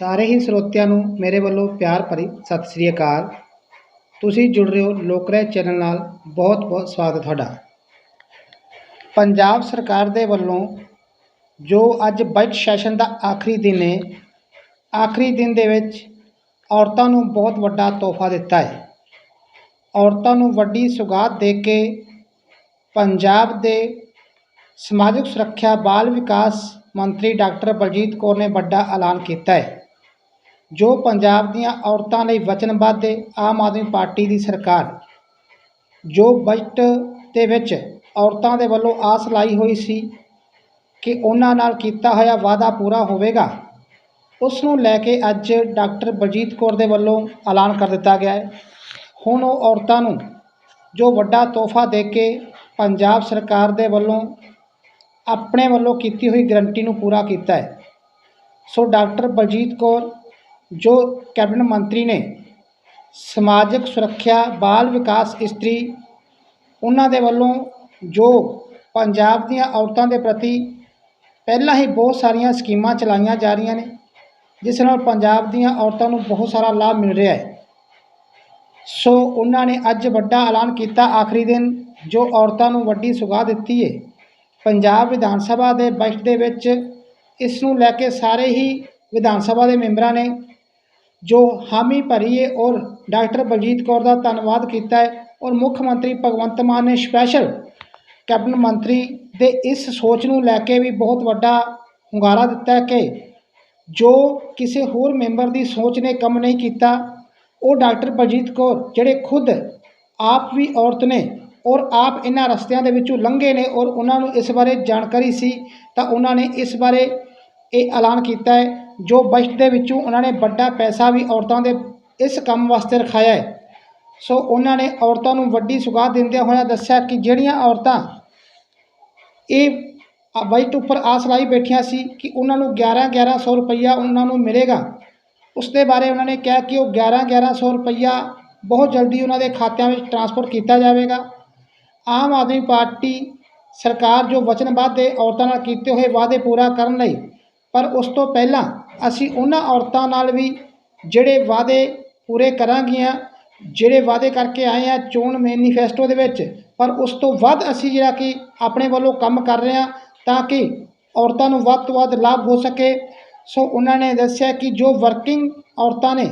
ਸਾਰੇ ਹੀ ਸਰੋਤਿਆਂ ਨੂੰ ਮੇਰੇ ਵੱਲੋਂ ਪਿਆਰ ਭਰੀ ਸਤਿ ਸ੍ਰੀ ਅਕਾਲ। ਤੁਸੀਂ ਜੁੜ ਰਹੇ ਹੋ ਲੋਕਰੇ ਚੈਨਲ ਨਾਲ। ਬਹੁਤ ਬਹੁਤ ਸਵਾਗਤ ਤੁਹਾਡਾ। ਪੰਜਾਬ ਸਰਕਾਰ ਦੇ ਵੱਲੋਂ ਜੋ ਅੱਜ ਬਜਟ ਸੈਸ਼ਨ ਦਾ ਆਖਰੀ ਦਿਨ ਹੈ, ਆਖਰੀ ਦਿਨ ਦੇ ਵਿੱਚ ਔਰਤਾਂ ਨੂੰ ਬਹੁਤ ਵੱਡਾ ਤੋਹਫਾ ਦਿੱਤਾ ਹੈ। ਔਰਤਾਂ ਨੂੰ ਵੱਡੀ ਸੁਗਾਤ ਦੇ ਕੇ ਪੰਜਾਬ ਦੇ ਸਮਾਜਿਕ ਸੁਰੱਖਿਆ, ਬਾਲ ਵਿਕਾਸ ਮੰਤਰੀ ਡਾਕਟਰ ਬਲਜੀਤ ਕੌਰ ਨੇ ਵੱਡਾ ਐਲਾਨ ਕੀਤਾ ਹੈ। ਜੋ ਪੰਜਾਬ ਦੀਆਂ ਔਰਤਾਂ ਲਈ ਵਚਨਬੱਧ ਹੈ, ਆਮ ਆਦਮੀ ਪਾਰਟੀ ਦੀ ਸਰਕਾਰ। ਜੋ ਬਜਟ ਦੇ ਵਿੱਚ ਔਰਤਾਂ ਦੇ ਵੱਲੋਂ ਆਸ ਲਾਈ ਹੋਈ ਸੀ ਕਿ ਉਹਨਾਂ ਨਾਲ ਕੀਤਾ ਹੋਇਆ ਵਾਅਦਾ ਪੂਰਾ ਹੋਵੇਗਾ ਉਸ ਨੂੰ ਲੈ ਕੇ ਅੱਜ ਡਾਕਟਰ ਬਲਜੀਤ ਕੌਰ ਦੇ ਵੱਲੋਂ ਐਲਾਨ ਕਰ ਦਿੱਤਾ ਗਿਆ ਹੈ। ਹੁਣ ਉਹ ਔਰਤਾਂ ਨੂੰ ਜੋ ਵੱਡਾ ਤੋਹਫਾ ਦੇ ਕੇ ਪੰਜਾਬ ਸਰਕਾਰ ਦੇ ਵੱਲੋਂ ਆਪਣੇ ਵੱਲੋਂ ਕੀਤੀ ਹੋਈ ਗਰੰਟੀ ਨੂੰ ਪੂਰਾ ਕੀਤਾ ਹੈ, ਸੋ ਡਾਕਟਰ ਬਲਜੀਤ ਕੌਰ ਜੋ ਕੈਬਨਿਟ ਮੰਤਰੀ ਨੇ ਸਮਾਜਿਕ ਸੁਰੱਖਿਆ, ਬਾਲ ਵਿਕਾਸ ਇਸਤਰੀ, ਉਹਨਾਂ ਦੇ ਵੱਲੋਂ ਜੋ ਪੰਜਾਬ ਦੀਆਂ ਔਰਤਾਂ ਦੇ ਪ੍ਰਤੀ ਪਹਿਲਾਂ ਹੀ ਬਹੁਤ ਸਾਰੀਆਂ ਸਕੀਮਾਂ ਚਲਾਈਆਂ ਜਾ ਰਹੀਆਂ ਨੇ, ਜਿਸ ਨਾਲ ਪੰਜਾਬ ਦੀਆਂ ਔਰਤਾਂ ਨੂੰ ਬਹੁਤ ਸਾਰਾ ਲਾਭ ਮਿਲ ਰਿਹਾ ਹੈ। ਸੋ ਉਹਨਾਂ ਨੇ ਅੱਜ ਵੱਡਾ ਐਲਾਨ ਕੀਤਾ ਆਖਰੀ ਦਿਨ, ਜੋ ਔਰਤਾਂ ਨੂੰ ਵੱਡੀ ਸੁਗਾਹ ਦਿੱਤੀ ਹੈ ਪੰਜਾਬ ਵਿਧਾਨ ਸਭਾ ਦੇ ਬਜਟ ਦੇ ਵਿੱਚ ਇਸ ਨੂੰ ਲੈ ਕੇ ਸਾਰੇ ਹੀ ਵਿਧਾਨ ਸਭਾ ਦੇ ਮੈਂਬਰਾਂ ਨੇ ਜੋ ਹਾਮੀ ਭਰੀ ਹੈ ਔਰ ਡਾਕਟਰ ਬਲਜੀਤ ਕੌਰ ਦਾ ਧੰਨਵਾਦ ਕੀਤਾ ਹੈ ਔਰ ਮੁੱਖ ਮੰਤਰੀ ਭਗਵੰਤ ਮਾਨ ਨੇ ਸਪੈਸ਼ਲ ਕੈਬਨਿਟ ਮੰਤਰੀ ਦੇ ਇਸ ਸੋਚ ਨੂੰ ਲੈ ਕੇ ਵੀ ਬਹੁਤ ਵੱਡਾ ਹੁੰਗਾਰਾ ਦਿੱਤਾ ਹੈ ਕਿ ਜੋ ਕਿਸੇ ਹੋਰ ਮੈਂਬਰ ਦੀ ਸੋਚ ਨੇ ਕੰਮ ਨਹੀਂ ਕੀਤਾ, ਉਹ ਡਾਕਟਰ ਬਲਜੀਤ ਕੌਰ ਜਿਹੜੇ ਖੁਦ ਆਪ ਵੀ ਔਰਤ ਨੇ ਔਰ ਆਪ ਇਹਨਾਂ ਰਸਤਿਆਂ ਦੇ ਵਿੱਚੋਂ ਲੰਘੇ ਨੇ ਔਰ ਉਹਨਾਂ ਨੂੰ ਇਸ ਬਾਰੇ ਜਾਣਕਾਰੀ ਸੀ, ਤਾਂ ਉਹਨਾਂ ਨੇ ਇਸ ਬਾਰੇ ਇਹ ਐਲਾਨ ਕੀਤਾ ਹੈ ਜੋ ਬਜਟ ਦੇ ਵਿੱਚੋਂ ਉਹਨਾਂ ਨੇ ਵੱਡਾ ਪੈਸਾ ਵੀ ਔਰਤਾਂ ਦੇ ਇਸ ਕੰਮ ਵਾਸਤੇ ਰਖਾਇਆ ਹੈ। ਸੋ ਉਹਨਾਂ ਨੇ ਔਰਤਾਂ ਨੂੰ ਵੱਡੀ ਸੁਗਾਤ ਦਿੰਦਿਆਂ ਹੋਇਆਂ ਦੱਸਿਆ ਕਿ ਜਿਹੜੀਆਂ ਔਰਤਾਂ ਇਹ ਆ ਬਜਟ ਉੱਪਰ ਆਸ ਲਾਈ ਬੈਠੀਆਂ ਸੀ ਕਿ ਉਹਨਾਂ ਨੂੰ 11 1100 ਰੁਪਈਆ ਉਹਨਾਂ ਨੂੰ ਮਿਲੇਗਾ। ਉਸ ਦੇ ਬਾਰੇ ਉਹਨਾਂ ਨੇ ਕਿਹਾ ਕਿ ਉਹ 11 1100 ਰੁਪਈਆ ਬਹੁਤ ਜਲਦੀ ਉਹਨਾਂ ਦੇ ਖਾਤਿਆਂ ਵਿੱਚ ਟ੍ਰਾਂਸਫਰ ਕੀਤਾ ਜਾਵੇਗਾ। ਆਮ ਆਦਮੀ ਪਾਰਟੀ ਸਰਕਾਰ ਜੋ ਵਚਨਬੱਧ ਹੈ ਔਰਤਾਂ ਨਾਲ ਕੀਤੇ ਹੋਏ ਵਾਅਦੇ ਪੂਰਾ ਕਰਨ ਲਈ, ਪਰ ਉਸ ਤੋਂ ਪਹਿਲਾਂ ਅਸੀਂ ਉਹਨਾਂ ਔਰਤਾਂ ਨਾਲ ਵੀ ਜਿਹੜੇ ਵਾਅਦੇ ਪੂਰੇ ਕਰਾਂਗੀਆਂ, ਜਿਹੜੇ ਵਾਅਦੇ ਕਰਕੇ ਆਏ ਆ ਚੋਣ ਮੈਨੀਫੈਸਟੋ ਦੇ ਵਿੱਚ, ਪਰ ਉਸ ਤੋਂ ਵੱਧ ਅਸੀਂ ਜਿਹੜਾ ਕਿ ਆਪਣੇ ਵੱਲੋਂ ਕੰਮ ਕਰ ਰਹੇ ਹਾਂ ਤਾਂ ਕਿ ਔਰਤਾਂ ਨੂੰ ਵੱਧ ਤੋਂ ਵੱਧ ਲਾਭ ਹੋ ਸਕੇ। ਸੋ ਉਹਨਾਂ ਨੇ ਦੱਸਿਆ ਕਿ ਜੋ ਵਰਕਿੰਗ ਔਰਤਾਂ ਨੇ,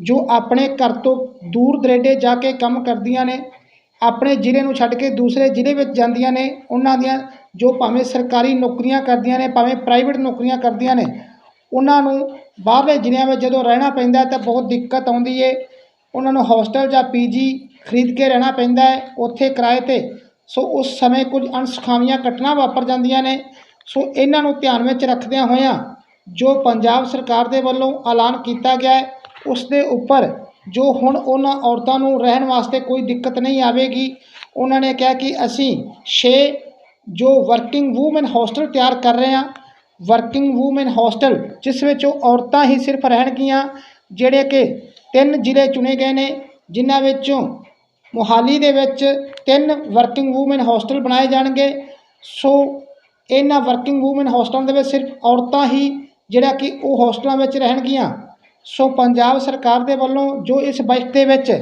ਜੋ ਆਪਣੇ ਘਰ ਤੋਂ ਦੂਰ ਦਰੇਡੇ ਜਾ ਕੇ ਕੰਮ ਕਰਦੀਆਂ ਨੇ, ਆਪਣੇ ਜ਼ਿਲ੍ਹੇ ਨੂੰ ਛੱਡ ਕੇ ਦੂਸਰੇ ਜ਼ਿਲ੍ਹੇ ਵਿੱਚ ਜਾਂਦੀਆਂ ਨੇ, ਉਹਨਾਂ ਦੀਆਂ ਜੋ ਭਾਵੇਂ ਸਰਕਾਰੀ ਨੌਕਰੀਆਂ ਕਰਦੀਆਂ ਨੇ, ਭਾਵੇਂ ਪ੍ਰਾਈਵੇਟ ਨੌਕਰੀਆਂ ਕਰਦੀਆਂ ਨੇ ਉਹਨਾਂ ਨੂੰ ਬਾਹਰਲੇ ਜ਼ਿਲ੍ਹਿਆਂ ਵਿੱਚ ਜਦੋਂ ਰਹਿਣਾ ਪੈਂਦਾ ਤਾਂ ਬਹੁਤ ਦਿੱਕਤ ਆਉਂਦੀ ਹੈ ਉਹਨਾਂ ਨੂੰ ਹੋਸਟਲ ਜਾਂ ਪੀਜੀ ਖਰੀਦ ਕੇ ਰਹਿਣਾ ਪੈਂਦਾ ਹੈ ਉੱਥੇ ਕਿਰਾਏ 'ਤੇ। ਸੋ ਉਸ ਸਮੇਂ ਕੁਝ ਅਣਸੁਖਾਵੀਆਂ ਘਟਨਾ ਵਾਪਰ ਜਾਂਦੀਆਂ ਨੇ। ਸੋ ਇਹਨਾਂ ਨੂੰ ਧਿਆਨ ਵਿੱਚ ਰੱਖਦਿਆਂ ਹੋਇਆਂ ਜੋ ਪੰਜਾਬ ਸਰਕਾਰ ਦੇ ਵੱਲੋਂ ਐਲਾਨ ਕੀਤਾ ਗਿਆ ਹੈ ਉਸ ਦੇ ਉੱਪਰ ਜੋ ਹੁਣ ਉਹਨਾਂ ਔਰਤਾਂ ਨੂੰ ਰਹਿਣ ਵਾਸਤੇ ਕੋਈ ਦਿੱਕਤ ਨਹੀਂ ਆਵੇਗੀ, ਉਹਨਾਂ ਨੇ ਕਿਹਾ ਕਿ ਅਸੀਂ 6 ਜੋ ਵਰਕਿੰਗ ਵੂਮਨ ਹੋਸਟਲ ਤਿਆਰ ਕਰ ਰਹੇ ਹਾਂ ਵਰਕਿੰਗ ਵੂਮਨ ਹੋਸਟਲ ਜਿਸ ਵਿੱਚ ਉਹ ਔਰਤਾਂ ਹੀ ਸਿਰਫ ਰਹਿਣਗੀਆਂ, ਜਿਹੜੇ ਕਿ ਤਿੰਨ ਜ਼ਿਲ੍ਹੇ ਚੁਣੇ ਗਏ ਨੇ, ਜਿਨ੍ਹਾਂ ਵਿੱਚੋਂ ਮੋਹਾਲੀ ਦੇ ਵਿੱਚ ਤਿੰਨ ਵਰਕਿੰਗ ਵੂਮਨ ਹੋਸਟਲ ਬਣਾਏ ਜਾਣਗੇ। ਸੋ ਇਹਨਾਂ ਵਰਕਿੰਗ ਵੂਮਨ ਹੋਸਟਲਾਂ ਦੇ ਵਿੱਚ ਸਿਰਫ ਔਰਤਾਂ ਹੀ, ਜਿਹੜਾ ਕਿ ਉਹ ਹੋਸਟਲਾਂ ਵਿੱਚ ਰਹਿਣਗੀਆਂ। ਸੋ ਪੰਜਾਬ ਸਰਕਾਰ ਦੇ ਵੱਲੋਂ ਜੋ ਇਸ ਬਜਟ ਦੇ ਵਿੱਚ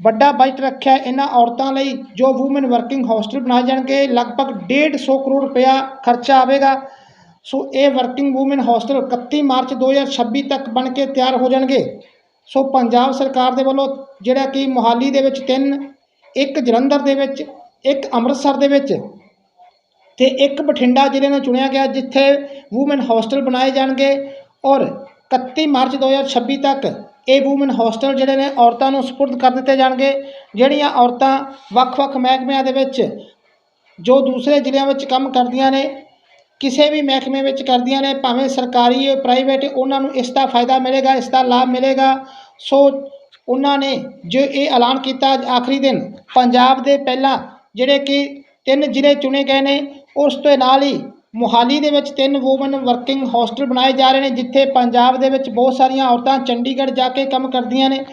ਵੱਡਾ ਬਜਟ ਰੱਖਿਆ ਇਹਨਾਂ ਔਰਤਾਂ ਲਈ ਜੋ ਵੂਮਨ ਵਰਕਿੰਗ ਹੋਸਟਲ ਬਣਾਏ ਜਾਣਗੇ, ਲਗਭਗ 150 ਕਰੋੜ ਰੁਪਇਆ ਖਰਚਾ ਆਵੇਗਾ। ਸੋ ਇਹ ਵਰਕਿੰਗ ਵੂਮਨ ਹੋਸਟਲ 31 ਮਾਰਚ 2026 ਤੱਕ ਬਣ ਕੇ ਤਿਆਰ ਹੋ ਜਾਣਗੇ। ਸੋ ਪੰਜਾਬ ਸਰਕਾਰ ਦੇ ਵੱਲੋਂ ਜਿਹੜਾ ਕਿ ਮੋਹਾਲੀ ਦੇ ਵਿੱਚ ਤਿੰਨ, ਇੱਕ ਜਲੰਧਰ ਦੇ ਵਿੱਚ, ਇੱਕ ਅੰਮ੍ਰਿਤਸਰ ਦੇ ਵਿੱਚ ਤੇ ਇੱਕ ਬਠਿੰਡਾ ਜ਼ਿਲ੍ਹੇ ਨੂੰ ਚੁਣਿਆ ਗਿਆ ਜਿੱਥੇ ਵੂਮਨ ਹੋਸਟਲ ਬਣਾਏ ਜਾਣਗੇ ਔਰ 31 ਮਾਰਚ 2026 ਤੱਕ ਇਹ ਵੂਮਨ ਹੋਸਟਲ ਜਿਹੜੇ ਨੇ ਔਰਤਾਂ ਨੂੰ ਸਪੁਰਦ ਕਰ ਦਿੱਤੇ ਜਾਣਗੇ। ਜਿਹੜੀਆਂ ਔਰਤਾਂ ਵੱਖ-ਵੱਖ ਮਹਿਕਮਿਆਂ ਦੇ ਵਿੱਚ ਜੋ ਦੂਸਰੇ ਜ਼ਿਲ੍ਹਿਆਂ ਵਿੱਚ ਕੰਮ ਕਰਦੀਆਂ ਨੇ ਕਿਸੇ ਵੀ ਮਹਿਕਮੇ ਵਿੱਚ ਕਰਦੀਆਂ ਨੇ, ਭਾਵੇਂ ਸਰਕਾਰੀ ਹੈ ਪ੍ਰਾਈਵੇਟ ਉਹਨਾਂ ਨੂੰ ਇਸ ਦਾ ਫਾਇਦਾ ਮਿਲੇਗਾ, ਇਸ ਦਾ ਲਾਭ ਮਿਲੇਗਾ। ਸੋ ਉਹਨਾਂ ਨੇ ਜੋ ਇਹ ਐਲਾਨ ਕੀਤਾ ਆਖਰੀ ਦਿਨ, ਪੰਜਾਬ ਦੇ ਪਹਿਲਾਂ ਜਿਹੜੇ ਕਿ ਤਿੰਨ ਜ਼ਿਲ੍ਹੇ ਚੁਣੇ ਗਏ ਨੇ, ਉਸ ਤੋਂ ਨਾਲ ਹੀ ਮੋਹਾਲੀ ਦੇ ਵਿੱਚ ਤਿੰਨ ਵੂਮਨ ਵਰਕਿੰਗ ਹੋਸਟਲ ਬਣਾਏ ਜਾ ਰਹੇ ਨੇ, ਜਿੱਥੇ ਪੰਜਾਬ ਦੇ ਵਿੱਚ ਬਹੁਤ ਸਾਰੀਆਂ ਔਰਤਾਂ ਚੰਡੀਗੜ੍ਹ ਜਾ ਕੇ ਕੰਮ ਕਰਦੀਆਂ ਨੇ।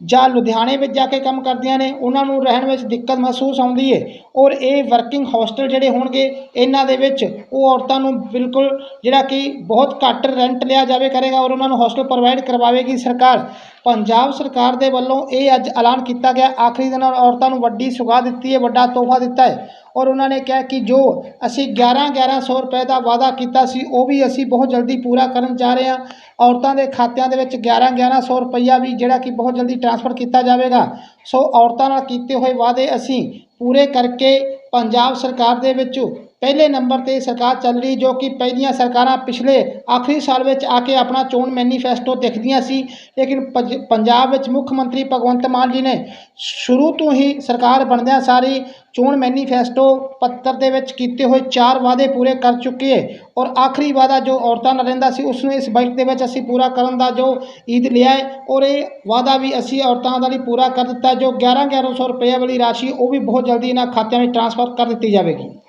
ਜਾਂ ਲੁਧਿਆਣੇ ਵਿੱਚ ਜਾ ਕੇ ਕੰਮ ਕਰਦੀਆਂ ਨੇ, ਉਹਨਾਂ ਨੂੰ ਰਹਿਣ ਵਿੱਚ ਦਿੱਕਤ ਮਹਿਸੂਸ ਆਉਂਦੀ ਹੈ ਔਰ ਇਹ ਵਰਕਿੰਗ ਹੋਸਟਲ ਜਿਹੜੇ ਹੋਣਗੇ, ਇਹਨਾਂ ਦੇ ਵਿੱਚ ਉਹ ਔਰਤਾਂ ਨੂੰ ਬਿਲਕੁਲ ਜਿਹੜਾ ਕਿ ਬਹੁਤ ਘੱਟ ਰੈਂਟ ਲਿਆ ਜਾਵੇ ਕਰੇਗਾ ਔਰ ਉਹਨਾਂ ਨੂੰ ਹੋਸਟਲ ਪ੍ਰੋਵਾਈਡ ਕਰਵਾਵੇਗੀ ਸਰਕਾਰ। ਪੰਜਾਬ ਸਰਕਾਰ ਦੇ ਵੱਲੋਂ ਇਹ ਅੱਜ ਐਲਾਨ ਕੀਤਾ ਗਿਆ। ਆਖਰੀ ਦਿਨ ਔਰਤਾਂ ਨੂੰ ਵੱਡੀ ਸੁਗਾਹ ਦਿੱਤੀ ਹੈ ਵੱਡਾ ਤੋਹਫਾ ਦਿੱਤਾ ਹੈ ਔਰ ਉਹਨਾਂ ਨੇ ਕਿਹਾ ਕਿ ਜੋ ਅਸੀਂ 11 1100 ਰੁਪਏ ਦਾ ਵਾਅਦਾ ਕੀਤਾ ਸੀ, ਉਹ ਵੀ ਅਸੀਂ ਬਹੁਤ ਜਲਦੀ ਪੂਰਾ ਕਰਨ ਜਾ ਰਹੇ ਹਾਂ। ਔਰਤਾਂ ਦੇ ਖਾਤਿਆਂ ਦੇ ਵਿੱਚ 11 1100 ਰੁਪਈਆ ਵੀ ਜਿਹੜਾ ਕਿ ਬਹੁਤ ਜਲਦੀ ਟ੍ਰਾਂਸਫਰ ਕੀਤਾ ਜਾਵੇਗਾ। ਸੋ ਔਰਤਾਂ ਨਾਲ ਕੀਤੇ ਹੋਏ ਵਾਅਦੇ ਅਸੀਂ ਪੂਰੇ ਕਰਕੇ ਪੰਜਾਬ ਸਰਕਾਰ ਦੇ ਵਿੱਚ ਪਹਿਲੇ ਨੰਬਰ ਤੇ ਸਰਕਾਰ ਚੱਲ ਰਹੀ ਜੋ ਕਿ ਪਹਿਲੀਆਂ ਸਰਕਾਰਾਂ ਪਿਛਲੇ ਆਖਰੀ ਸਾਲ ਵਿੱਚ ਆ ਕੇ ਆਪਣਾ ਚੋਣ ਮੈਨੀਫੈਸਟੋ ਦੇਖਦੀਆਂ ਸੀ, ਲੇਕਿਨ ਪੰਜ- ਪੰਜਾਬ ਵਿੱਚ ਮੁੱਖ ਮੰਤਰੀ ਭਗਵੰਤ ਮਾਨ ਜੀ ਨੇ ਸ਼ੁਰੂ ਤੋਂ ਹੀ ਸਰਕਾਰ ਬਣਦਿਆਂ ਸਾਰੀ ਚੋਣ ਮੈਨੀਫੈਸਟੋ ਪੱਤਰ ਦੇ ਵਿੱਚ ਕੀਤੇ ਹੋਏ ਚਾਰ ਵਾਅਦੇ ਪੂਰੇ ਕਰ ਚੁੱਕੇ ਹੈ ਔਰ ਆਖਰੀ ਵਾਅਦਾ ਜੋ ਔਰਤਾਂ ਨਾਲ ਰਹਿੰਦਾ ਸੀ ਉਸ ਨੂੰ ਇਸ ਬਜਟ ਦੇ ਵਿੱਚ ਅਸੀਂ ਪੂਰਾ ਕਰਨ ਦਾ ਜੋ ਈਦ ਲਿਆ ਹੈ ਔਰ ਇਹ ਵਾਅਦਾ ਵੀ ਅਸੀਂ ਔਰਤਾਂ ਦਾ ਲਈ ਪੂਰਾ ਕਰ ਦਿੱਤਾ ਜੋ 11 1100 ਰੁਪਏ ਵਾਲੀ ਰਾਸ਼ੀ ਉਹ ਵੀ ਬਹੁਤ ਜਲਦੀ ਇਹਨਾਂ ਖਾਤਿਆਂ ਵਿੱਚ ਟ੍ਰਾਂਸਫਰ ਕਰ ਦਿੱਤੀ ਜਾਵੇਗੀ।